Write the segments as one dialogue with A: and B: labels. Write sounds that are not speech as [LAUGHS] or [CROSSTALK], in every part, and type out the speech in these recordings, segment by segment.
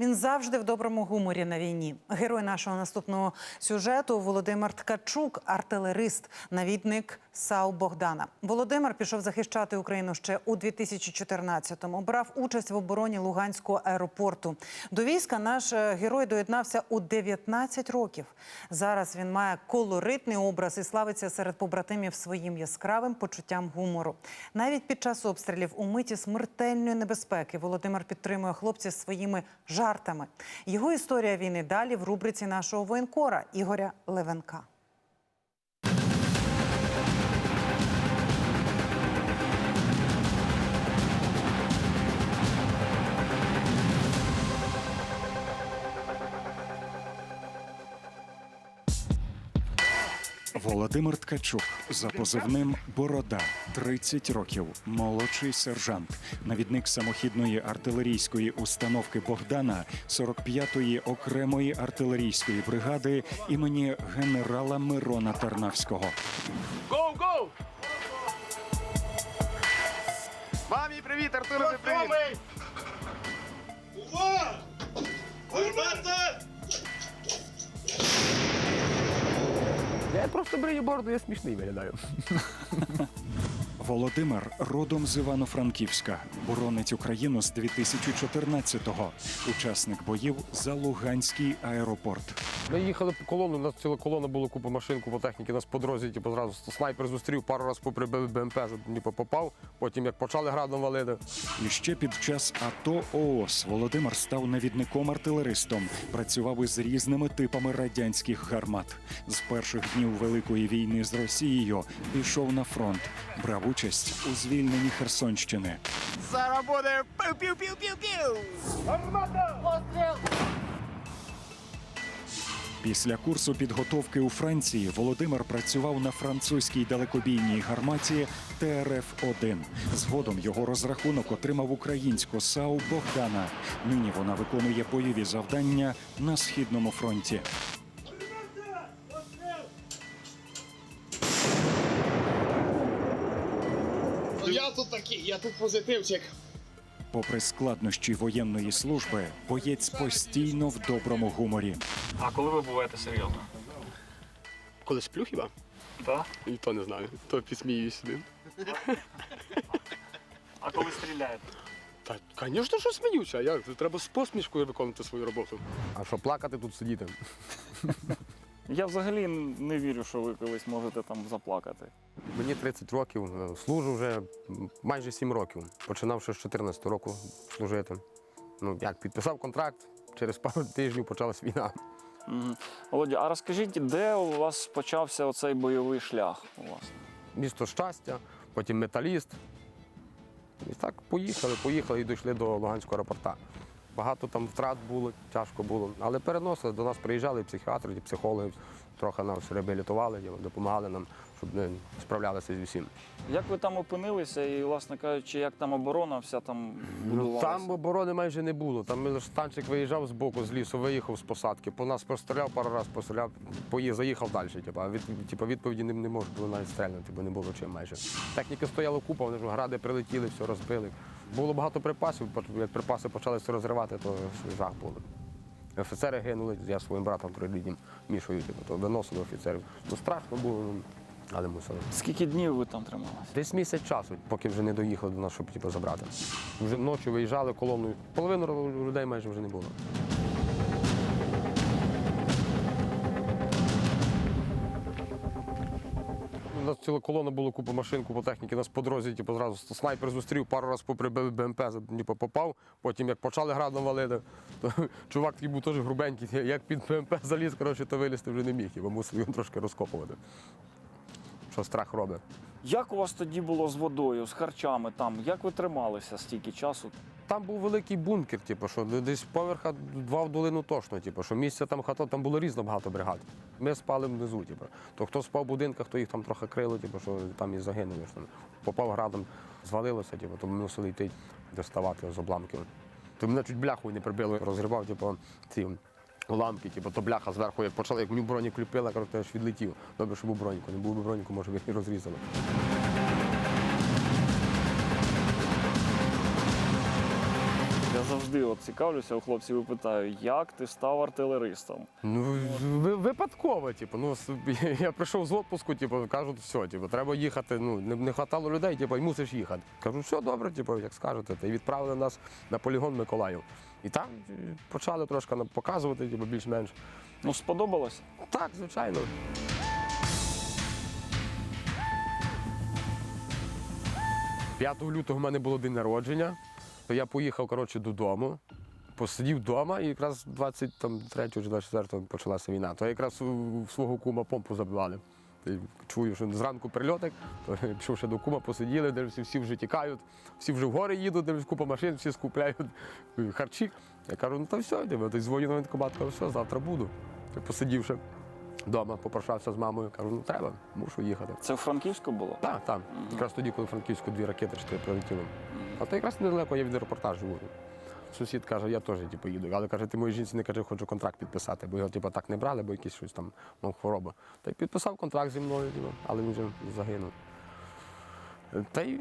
A: Він завжди в доброму гуморі на війні. Герой нашого наступного сюжету Володимир Ткачук, артилерист, навідник САУ Богдана. Володимир пішов захищати Україну ще у 2014-му. Брав участь в обороні Луганського аеропорту. До війська наш е, герой доєднався у 19 років. Зараз він має колоритний образ і славиться серед побратимів своїм яскравим почуттям гумору. Навіть під час обстрілів у миті смертельної небезпеки Володимир підтримує хлопців своїми жартами. Його історія війни далі в рубриці нашого воєнкора Ігоря Левенка.
B: Володимир Ткачук за позивним Борода, 30 років, молодший сержант, навідник самохідної артилерійської установки Богдана 45-ї окремої артилерійської бригади імені генерала Мирона Тарнавського.
C: Гоу, гоу! Мамі, привіт, Артурові, привіт!
D: Увага! Гармата!
C: Я просто брию бороду, я смішний виглядаю. [LAUGHS]
B: Володимир родом з Івано-Франківська, боронить Україну з 2014-го. Учасник боїв за Луганський аеропорт.
E: Ми їхали по колону, у нас ціла колона була купа машин, купа техніки, нас по дорозі, типу, зразу снайпер зустрів, пару разів поприбив БМП, щоб типу, попав. Потім як почали градом валити.
B: І ще під час АТО ООС Володимир став навідником-артилеристом. Працював із різними типами радянських гармат. З перших днів Великої війни з Росією пішов на фронт, брав участь у звільненні Херсонщини.
C: Зараз буде пів-пів-пів-пів-пів!
B: Після курсу підготовки у Франції Володимир працював на французькій далекобійній гарматі ТРФ-1. Згодом його розрахунок отримав українську САУ Богдана. Нині вона виконує бойові завдання на східному фронті.
D: Тут тут позитивчик.
B: Попри складнощі воєнної служби, боєць постійно в доброму гуморі.
F: А коли ви буваєте серйозно?
D: Коли сплю хіба?
F: Так.
D: І то не знаю, то підсміюсь собі.
F: А коли стріляєте?
D: Та, звісно, що сміюся. Як? Треба з посмішкою виконувати свою роботу.
E: А що плакати тут сидіти?
F: Я взагалі не вірю, що ви колись можете там заплакати.
E: Мені 30 років, е, служу вже майже 7 років. Починав ще з 14 року служити. Ну як, підписав контракт, через пару тижнів почалась війна.
F: Володя, а розкажіть, де у вас почався оцей бойовий шлях у вас?
E: Місто щастя, потім металіст. І так поїхали, поїхали і дійшли до Луганського аеропорта. Багато там втрат було, тяжко було. Але переносили, до нас приїжджали психіатри, і психологи, трохи нас реабілітували, допомагали нам, щоб не справлялися з усім.
F: Як ви там опинилися і, власне кажучи, як там оборона вся там
E: Ну,
F: будувалася?
E: там оборони майже не було. Там лише танчик виїжджав з боку, з лісу, виїхав з посадки. По нас постріляв пару разів, постріляв, поїхав, заїхав далі. Типу, а від, типу, відповіді не, не можна було навіть стрельнути, бо не було чим майже. Техніки стояло купа, вони ж гради прилетіли, все розбили. Було багато припасів, як припаси почалися розривати, то жах було. Офіцери гинули, я своїм братом триріднім Мішою, типу, то виносили офіцерів. Ну страшно було, ну, але мусили.
F: Скільки днів ви там трималися?
E: Десь місяць часу, поки вже не доїхали до нас, щоб типу, забрати. Вже ночі виїжджали колоною. Половину людей майже вже не було. Нас ціла колона була купа машин, купа техніки, нас по дорозі, типу, зразу снайпер зустрів, пару разів поприбив БМП, типу, попав. Потім як почали градом валити, то [LAUGHS] чувак такий був теж грубенький, [LAUGHS] як під БМП заліз, коротше, то вилізти вже не міг, бо мусив його трошки розкопувати. Що страх робить.
F: Як у вас тоді було з водою, з харчами там? Як ви трималися стільки часу?
E: Там був великий бункер, типу, що десь поверха два в долину точно, типу, що місця там хата, там було різно багато бригад. Ми спали внизу, типу. То хто спав в будинках, то їх там трохи крило, типу, що там і загинули. Що попав градом, звалилося, типу, то ми мусили йти доставати з обламків. То мене чуть бляхою не прибило, розривав, типу, ці уламки, типу, то бляха зверху, як почали, як мені бронік ліпила, коротко, аж відлетів. Добре, що був броніку. Не був би броніку, може, б і розрізали.
F: Завжди от цікавлюся у хлопців і питаю, як ти став артилеристом?
E: Ну, ви- випадково, типу. Ну, с- [LAUGHS] я прийшов з відпуску, типу, кажуть, все, типу, треба їхати. Ну, не, не хватало людей, типу, і мусиш їхати. Кажу, все добре, типу, як скажете. Та й відправили нас на полігон Миколаїв. І там е, почали трошки нам показувати, типу, більш-менш.
F: Ну, сподобалось?
E: Так, звичайно. «5 лютого в мене було день народження, я поїхав коротше, додому, посидів вдома, і якраз 23 чи 24 почалася війна. То якраз у свого кума помпу забивали. Чую, що зранку прильотик, то пішов ще до кума, посиділи, дивлюся, всі вже тікають, всі вже в гори їдуть, дивлюсь, купа машин, всі скупляють [LAUGHS] харчі. Я кажу, ну то все, йдемо. Ти дзвоню на воєнкомат, кажу, все, завтра буду. Посидівши вдома, попрощався з мамою, кажу, ну треба, мушу їхати.
F: Це в Франківську було?
E: Так, так. Якраз тоді, коли Франківську дві ракети чотири прилетіли. А то якраз недалеко я від репортажу. Сусід каже, я теж типу, їду. Але каже, ти моїй жінці не каже, хочу контракт підписати, бо його типу, так не брали, бо якісь щось там мав хвороба. Та й підписав контракт зі мною, типу, але він вже загинув. Та й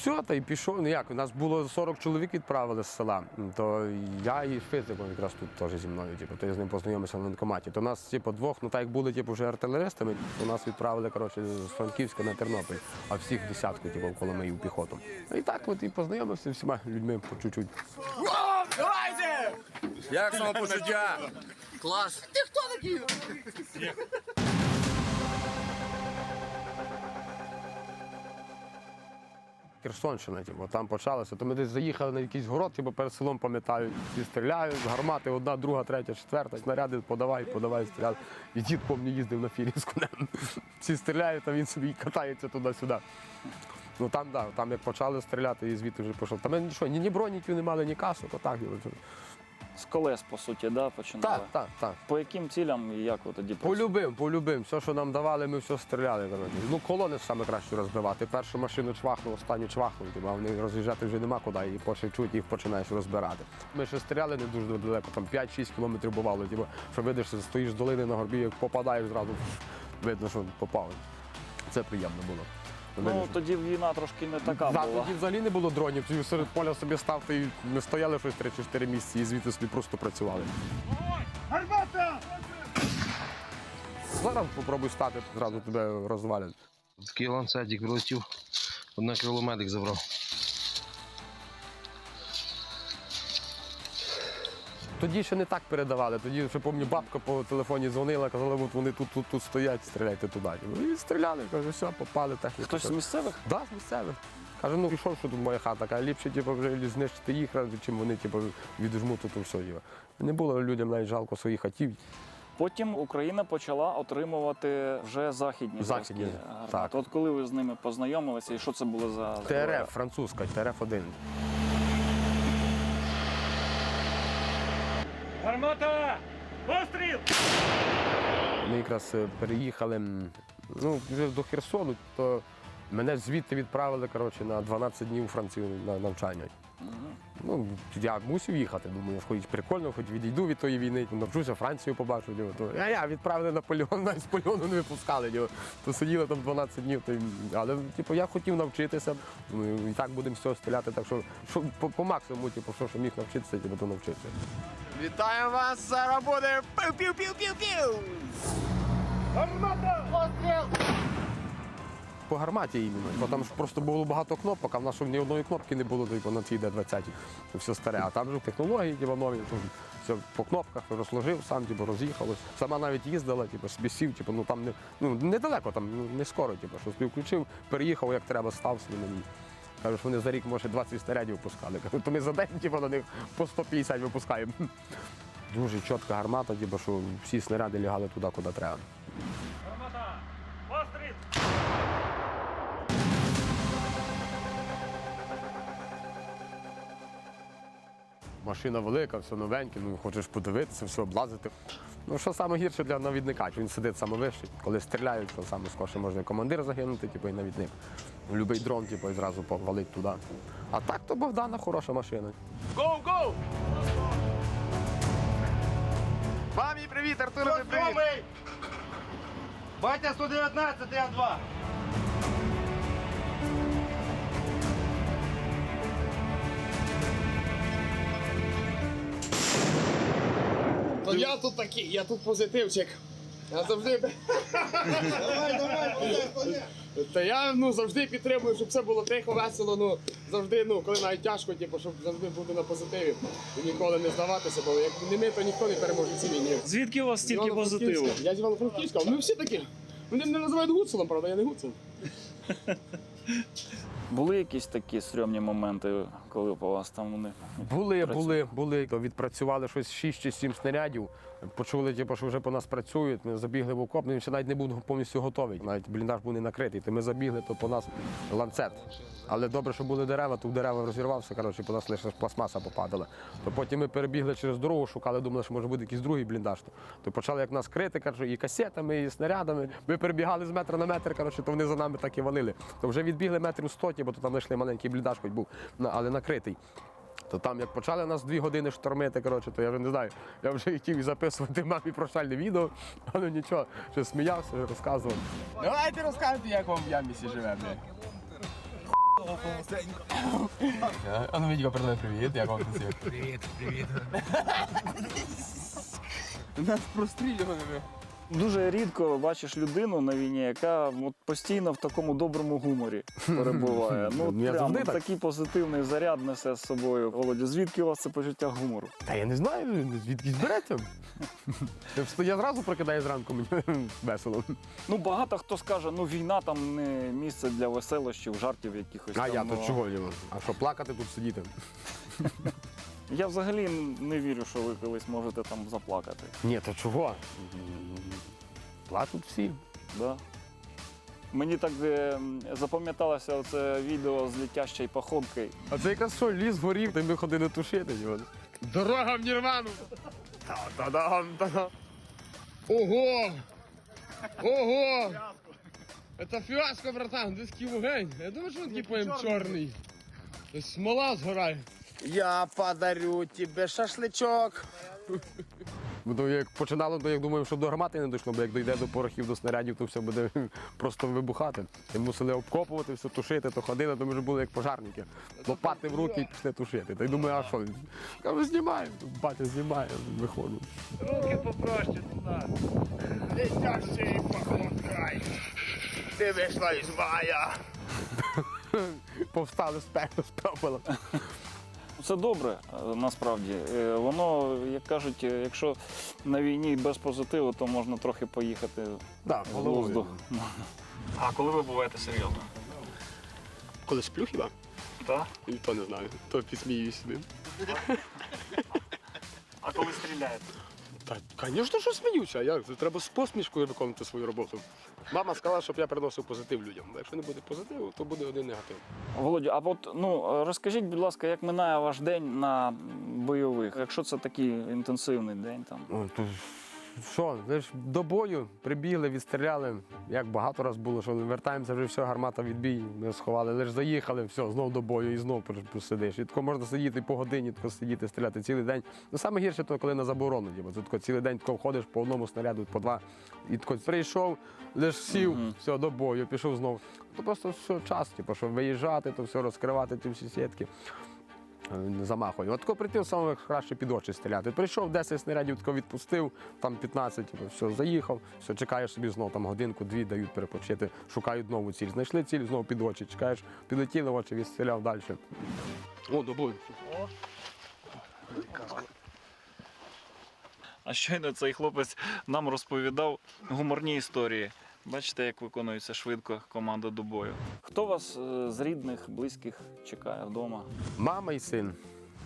E: все, та й пішов. Ну як, у нас було 40 чоловік відправили з села, то я і фізиком якраз тут теж зі мною, типу, то я з ним познайомився в воєнкоматі. То нас, типу, двох, ну так як були типу, вже артилеристами, то нас відправили коротше, з Франківська на Тернопіль, а всіх десятку, типу, в Коломиї в піхоту. Ну і так от і познайомився з всіма людьми по чуть-чуть.
C: Як самопочуття?
E: Херсонщина, типу, там почалося. То ми десь заїхали на якийсь город, типу, перед селом пам'ятаю, всі стріляють, з гармати одна, друга, третя, четверта, снаряди подавай, подавай, стріляли. І дід помню, їздив на фірі з конем. [LAUGHS] Всі стріляють, а він собі катається туди-сюди. Ну там, да, там як почали стріляти, і звідти вже пішов. Там нічого, ні, ні броніків не мали, ні касу, то так.
F: З колес, по суті, да, починали?
E: Так, так, так.
F: По яким цілям і як ви тоді працювали?
E: Полюбим, полюбим. Все, що нам давали, ми все стріляли. коротше. Ну, колони саме краще розбивати. Першу машину чвахнув, останню чвахнув, типу, а вони роз'їжджати вже нема куди, і почав їх починаєш розбирати. Ми ще стріляли не дуже далеко, там 5-6 кілометрів бувало. Типу, що видиш, стоїш з долини на горбі, як попадаєш зразу, видно, що попав. Це приємно було.
F: Ну, тоді війна трошки не така
E: Да,
F: була.
E: тоді взагалі не було дронів, тоді серед поля собі став, і ми стояли щось 3-4 місяці і звідти собі просто працювали. Зараз попробуй стати, зразу тебе розвалять.
G: Такий ланцетик прилетів, одне крило медик забрав.
E: Тоді ще не так передавали. Тоді ще пам'ятаю, бабка по телефоні дзвонила, казала, от вони тут, тут, тут стоять, стріляйте туди. Ну, І стріляли, каже, все, попали техніку.
F: Хтось з місцевих?
E: Да, з місцевих. Каже, ну пішов, що тут моя хата, каже, ліпше типу, вже знищити їх, чим вони типу, віджмуть тут все. Не було людям навіть жалко своїх хатів.
F: Потім Україна почала отримувати вже західні
E: Західні, так.
F: От коли ви з ними познайомилися, і що це було за?
E: ТРФ, французька, ТРФ-1. Ми якраз е, переїхали ну, вже до Херсону, то мене звідти відправили коротше, на 12 днів у Францію на навчання. Ну, я мусив їхати, думаю, хоч прикольно, хоч відійду від тої війни, навчуся Францію побачу. То, а я відправили на полігон, [LAUGHS] навіть з полігону не випускали. діло. То сиділи там 12 днів. То, але типу, я хотів навчитися. І так будемо все стріляти. Так що, що по, по максимуму, типу, що, що міг навчитися, типу, то навчитися.
C: Вітаю вас! Зараз буде пів-пів-пів-пів-пів!
E: По гарматі іменно. Бо там ж просто було багато кнопок, а в нас ні одної кнопки не було типу, на цій Д-20. Все старе. А там вже технології типу, нові, то все по кнопках розложив, сам типу, роз'їхалось. Сама навіть їздила, типу, собі сів, типу, ну там не ну, недалеко, там ну, не скоро, типу, що включив, переїхав, як треба, став собі на ній. Кажуть, що вони за рік, може, 20 снарядів випускали. Кажу, то ми за день типу, на них по 150 випускаємо. Дуже чітка гармата, типу, що всі снаряди лягали туди, куди треба. Машина велика, все новеньке, ну хочеш подивитися, все облазити. Ну що саме гірше для навідника, що він сидить саме вище. Коли стріляють, то саме скорше може і командир загинути, типу, і навідник. Любий дрон, типу, і зразу повалить туди. А так то Богдана хороша машина.
C: Гоу, гоу! Мамі привіт, Артурові привіт! Батя 119, я 2.
D: То я тут такий, я тут позитивчик. Я завжди. [LAUGHS] давай, давай, Та я ну, завжди підтримую, щоб все було тихо, весело. Ну, завжди, ну, коли навіть тяжко, типу, щоб завжди бути на позитиві і ніколи не здаватися, бо як не ми, то ніхто не переможе в цій війні.
F: Звідки у вас стільки позитиву?
D: Я з Івано-Франківська, ну всі такі. Вони мене називають Гуцулом, правда, я не Гуцул. [LAUGHS]
F: Були якісь такі стрьомні моменти, коли по вас там вони
E: Були, були, були. Відпрацювали щось 6 чи 7 снарядів. Почули, типу, що вже по нас працюють. Ми забігли в окоп, ну, він ще навіть не був повністю готовий. Навіть бліндаж був не накритий. То ми забігли, то по нас ланцет. Але добре, що були дерева, то дерева розірвався, коротше, по нас лише пластмаса попадала. То потім ми перебігли через дорогу, шукали, думали, що може бути якийсь другий бліндаж. То, почали як нас крити, кажу, і касетами, і снарядами. Ми перебігали з метра на метр, коротше, то вони за нами так і валили. То вже відбігли метрів 100, бо то там знайшли маленький бліндаж, хоч був, але накритий. То там, як почали нас дві години штормити, коротше, то я вже не знаю. Я вже хотів і записувати мамі прощальне відео, але нічого, що сміявся, розказував.
C: Давайте розкажете, як вам в Ямісі живе, блядь. А ну Вітько, передай привіт, як вам тут? Привіт, привіт. Нас прострілювали.
F: Дуже рідко бачиш людину на війні, яка от постійно в такому доброму гуморі [LAUGHS] перебуває. Ну,
E: Ну, я
F: прям
E: так.
F: такий позитивний заряд несе з собою. Володя, звідки у вас це почуття гумору?
E: Та я не знаю, звідки збереться. Я зразу прокидаю зранку, мені [LAUGHS] весело.
F: Ну, багато хто скаже, ну війна там не місце для веселощів, жартів якихось.
E: А
F: там,
E: я
F: ну,
E: чого? А що плакати тут сидіти? [LAUGHS]
F: Я взагалі не вірю, що ви колись можете там заплакати.
E: Ні, то чого? Плачуть всі.
F: Да? Мені так е, запам'яталося оце відео з летящою походкою.
E: А це якраз що, ліс горів, та ми ходили тушити його.
D: Дорога в Нірвану. Та-дам, та-дам. Ого! Ого! Это фіаско, братан, десь такий вогонь. Я думаю, що він такий поєм чорний. Десь смола згорає.
C: Я подарю тебе шашличок.
E: Бо то як починало, то як думаю, що до гармати не дійшло, бо як дійде до порохів, до снарядів, то все буде [LAUGHS] просто вибухати. І мусили обкопувати, все тушити, то ходили, то ми вже були як пожарники. Лопати в руки і пішли тушити. Та й думаю, а що? Кажу, знімаємо. Батя знімає, виходу.
C: Летящий походкай. Ти вийшла із мая. [LAUGHS]
E: Повстали з пеклу, з.
F: Це добре, е, насправді. Е, Воно, як кажуть, е, якщо на війні без позитиву, то можна трохи поїхати
E: Да,
F: в воздух. А коли ви буваєте серйозно?
D: Коли сплю хіба?
F: Так.
D: І то не знаю. То підсміюсь сюди.
F: А коли стріляєте?
D: Та, звісно, що сміюся. а Як? Це Треба з посмішкою виконувати свою роботу. Мама сказала, щоб я приносив позитив людям. Якщо не буде позитиву, то буде один негатив.
F: Володю, а от ну розкажіть, будь ласка, як минає ваш день на бойових, якщо це такий інтенсивний день там.
E: О, то Що, ви ж до бою прибігли, відстріляли. Як багато раз було, що вертаємося, вже все, гармата відбій, ми сховали, лише заїхали, все, знов до бою і знов посидиш. І тако можна сидіти по годині, тако сидіти, стріляти цілий день. Ну саме гірше, то коли на заборону, бо тако цілий день тако ходиш по одному снаряду, по два. І тако прийшов, лише сів, все, до бою, пішов знов. То просто все час, типу, що виїжджати, то все розкривати ті всі сітки. Е, Замахую. От тако прийти саме краще під очі стріляти. Прийшов 10 снарядів, тако відпустив, там 15, типу, все, заїхав, все, чекаєш собі знову там годинку, дві дають перепочити, шукають нову ціль. Знайшли ціль, знову під очі, чекаєш, підлетіли очі, відстріляв далі.
D: О, до бою.
F: А щойно цей хлопець нам розповідав гуморні історії. Бачите, як виконується швидко команда до бою. Хто вас е, з рідних, близьких чекає вдома?
E: Мама і син.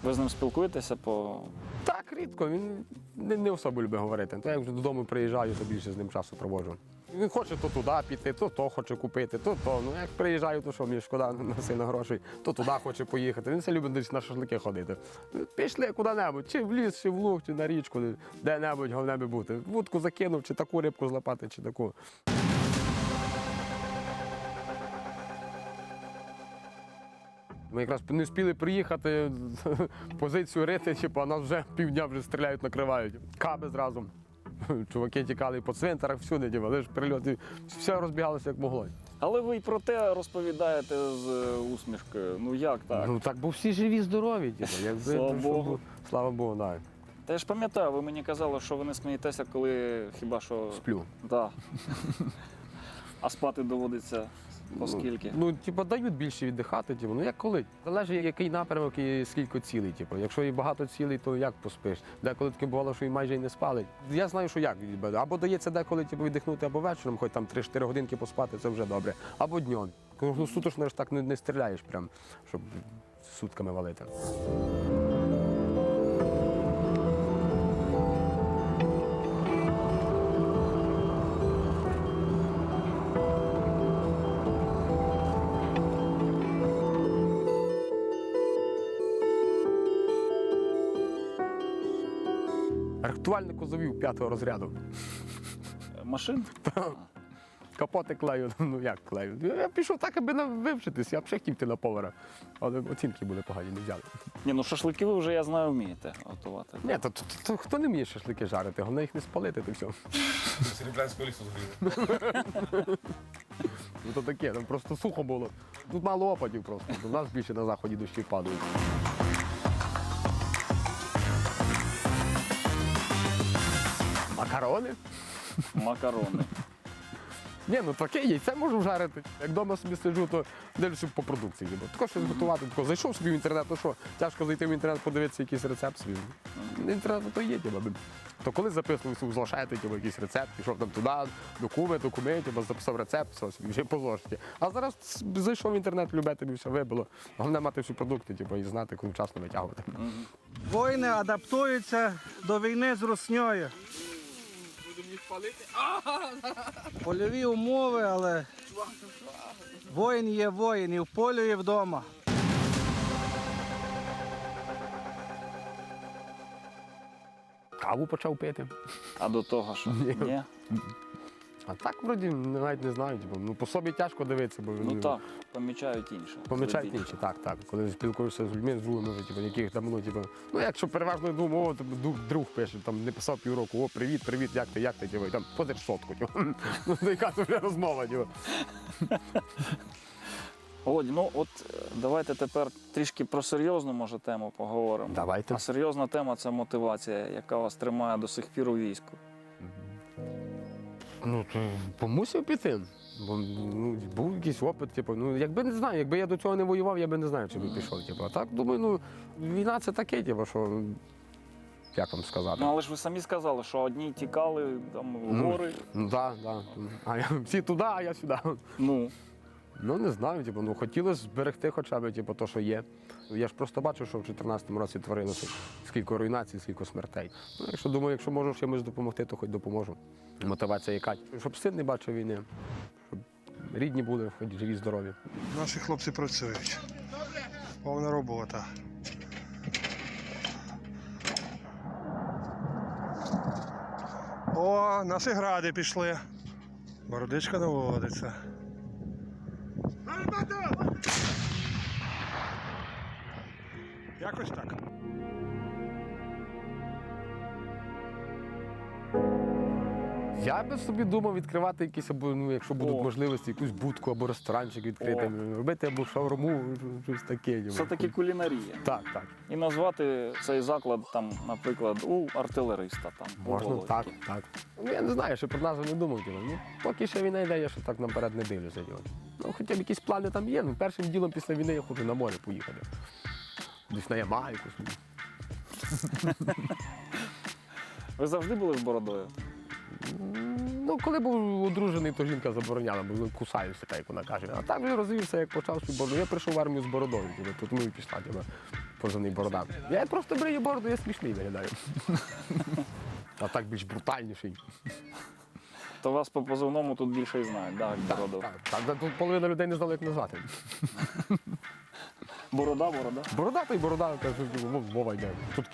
F: Ви з ним спілкуєтеся по
E: Так, рідко, він не, не особо любить говорити. То я вже додому приїжджаю, то більше з ним часу проводжу. Він хоче то туди піти, то то хоче купити, то то. Ну як приїжджаю, то що мені шкода на сина грошей, то туди хоче поїхати. Він все любить десь на шашлики ходити. Пішли куди-небудь, чи в ліс, чи в луг, чи на річку, де-небудь головне би бути. Вудку закинув, чи таку рибку злапати, чи таку. Ми якраз не встигли приїхати, позицію рити, типу, а нас вже півдня вже стріляють, накривають. Каби зразу. Чуваки тікали по цвинтарах, всюди, типу, лише прильоти. Все розбігалося як могло.
F: Але ви й про те розповідаєте з е, усмішкою. Ну як так?
E: Ну так, бо всі живі, здорові, типу, якби,
F: Слава
E: то,
F: Богу.
E: бу- Слава Богу, так.
F: Та я ж пам'ятаю, ви мені казали, що ви не смієтеся, коли хіба що.
E: Сплю.
F: Да. [LAUGHS] А спати доводиться оскільки.
E: Ну, типу, дають більше віддихати, типу, ну як коли. Залежить, який напрямок і скільки цілей. Типу. Якщо і багато цілей, то як поспиш? Деколи таке бувало, що і майже й не спали. Я знаю, що як. Або дається деколи типу, віддихнути, або вечором, хоч там 3-4 годинки поспати, це вже добре. Або днем. Ну, суточно ж так не, не стріляєш, прям, щоб сутками валити. Рихтувальнику завів п'ятого розряду.
F: Машин?
E: Капоти клею, [LAUGHS] ну як клею. Я пішов так, аби вивчитись, я б ще хотів йти на повара. Але оцінки були погані, не взяли.
F: Ні, ну шашлики ви вже я знаю вмієте готувати.
E: Ні, то, то, то хто не вміє шашлики жарити, головне їх не спалити, то все.
C: Серебрянського лісу згоріли.
E: Ну то таке, там просто сухо було. Тут мало опадів просто. У нас більше на заході дощі падають. Макарони?
F: Макарони.
E: Ні, ну таке яйце можу жарити. Як вдома собі сиджу, то дивлюся по продукції. Бо тако щось готувати, тако зайшов собі в інтернет, то що, тяжко зайти в інтернет, подивитися якийсь рецепт свій. Інтернет то є, тіба. То коли записувався, залишаєте тіба, якийсь рецепт, пішов там туди, до куми, до куми, записав рецепт, все собі вже по зошиті. А зараз зайшов в інтернет, любе тобі все вибило. Головне мати всі продукти, типу, і знати, коли вчасно витягувати.
H: Воїни адаптуються до війни з русньою. Польові умови, але воїн є воїн і в полі, і вдома.
E: Каву почав пити.
F: А до того що?
E: Ні. А так, вроді, навіть не знаю. Типу, ну, по собі тяжко дивитися, бо
F: Ну так, помічають інше.
E: Помічають інші, так, так. Коли спілкуєшся з людьми, з другими, вже, типу, яких там, ну, типу, ну, якщо переважно думаю, о, типу, друг, друг пише, там не писав півроку, о, привіт, привіт, як ти, як ти, типу, і там позич сотку. Типу. [LAUGHS] Ну, то яка це вже розмова, типу. [LAUGHS]
F: Володь, ну от е, давайте тепер трішки про серйозну може тему поговоримо.
E: Давайте.
F: А серйозна тема це мотивація, яка вас тримає до сих пір у війську.
E: Ну, то помусив піти. Бо ну, був якийсь опит, типу, ну, якби не знаю, якби я до цього не воював, я би не знаю, чи би пішов. Типу. А так, думаю, ну, війна це таке, типу, що, як вам сказати.
F: Ну але ж ви самі сказали, що одні тікали там в
E: Ну.
F: гори.
E: Ну, так, так. А я всі туди, а я сюди.
F: Ну
E: Ну не знаю, типу, ну хотілося зберегти хоча б типу, то, що є. Я ж просто бачу, що в 2014 році творилося скільки руйнацій, скільки смертей. Ну, якщо думаю, якщо можу чимось допомогти, то хоч допоможу. Мотивація яка. Щоб син не бачив війни, щоб рідні були, хоч живі, здорові.
I: Наші хлопці працюють. Повна робота. О, наші гради пішли. Бородичка наводиться. Якось так.
E: Я би собі думав відкривати якісь або ну, якщо будуть
F: О.
E: можливості, якусь будку або ресторанчик відкрити, робити або шаурму, щось таке.
F: це таки кулінарія.
E: Так, так.
F: І назвати цей заклад там, наприклад, у артилериста там.
E: Можна,
F: Володі.
E: так, так. Ну, я не знаю, ще про назву не думав. Ну, поки ще війна йде, я ще так наперед не дивлюся. Ну, хоча б якісь плани там є. Ну, першим ділом після війни я хочу на море поїхати. Десь на Ямайку.
F: Ви завжди були з бородою?
E: Ну, коли був одружений, то жінка забороняла, бо кусаюся, так як вона каже. А так вже розвівся, як почав свою бороду. Я прийшов в армію з бородою, тут ну і пішла, типу, позаний борода. Я просто брию бороду, я смішний виглядаю. [LAUGHS] А так більш брутальніший.
F: То вас по позивному тут більше і знають, да, як бороду.
E: Так, так, тут половина людей не знала, як назвати. [LAUGHS]
F: Борода, борода.
E: Борода та й борода, каже, «Во- Вова йде, тут.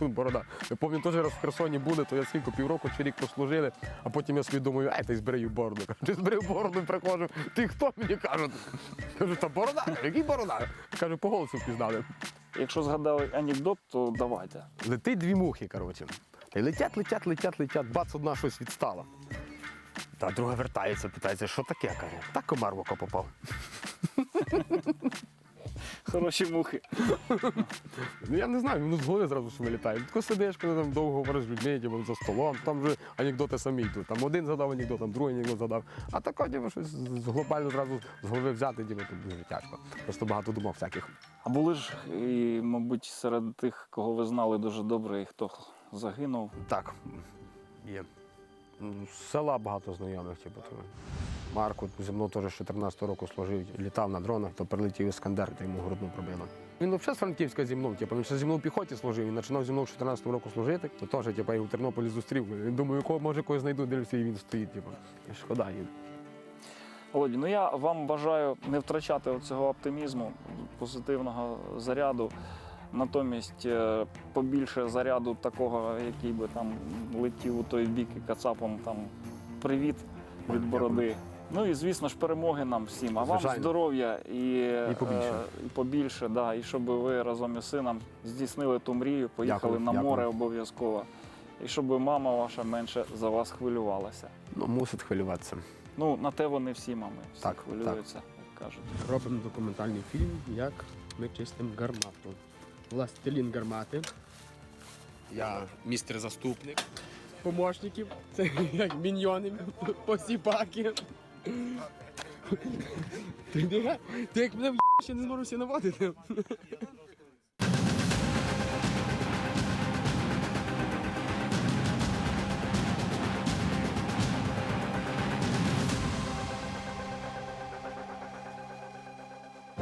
E: О, борода. Я пам'ятаю, теж раз в Херсоні були, то я скільки півроку чи рік прослужили, а потім я собі думаю, ай, й збрию бороду. Кажу, [LAUGHS] збрив бороду, приходжу. Ти хто мені кажуть? Кажу, та борода, який борода? Кажу, по голосу впізнали.
F: Якщо згадали анекдот, то давайте.
E: Летить дві мухи, коротше. Летять, летять, летять, летять, бац, одна щось відстала. Та друга вертається, питається, що таке? каже. Та комар в око попав. [LAUGHS]
F: Хороші мухи.
E: Ну я не знаю, він з голови зразу ж вилітає. Тако сидиш, коли там довго говориш з людьми, типу, за столом, там вже анекдоти самі йдуть. Там один задав анекдот, там другий анекдот задав. А тако, типу, щось з- глобально зразу з голови взяти, типу, тут дуже тяжко. Просто багато думок всяких.
F: А були ж, і, мабуть, серед тих, кого ви знали дуже добре, і хто загинув.
E: Так, є. М, З села багато знайомих, типу. то Марко зі мною теж 14 року служив, літав на дронах, то прилетів іскандер, то йому грудну пробило. Він взагалі з Франківська зі мною, типу, він ще зі мною в піхоті служив, він починав зі мною в 14 року служити, то теж, типу, його в Тернополі зустрів. Думаю, кого може когось знайду, дивлюся, і він стоїть, типу. Шкода їм.
F: Володі, ну я вам бажаю не втрачати цього оптимізму, позитивного заряду. Натомість е, побільше заряду такого, який би там летів у той бік і кацапом там привіт від бороди. Ну і звісно ж перемоги нам всім. А вам здоров'я і,
E: І побільше.
F: е, і побільше, да, і щоб ви разом із сином здійснили ту мрію, поїхали
E: Дякую,
F: на
E: дякую.
F: море обов'язково. І щоб мама ваша менше за вас хвилювалася.
E: Ну, мусить хвилюватися.
F: Ну, на те вони всі мами всі
E: Так,
F: хвилюються, як кажуть.
C: Робимо документальний фільм, як ми чистимо гармату. Властелін гармати. Я містер заступник. Помощників. Це як міньйони, посіпаки. Ти, як мене в ще не зможу всі наводити.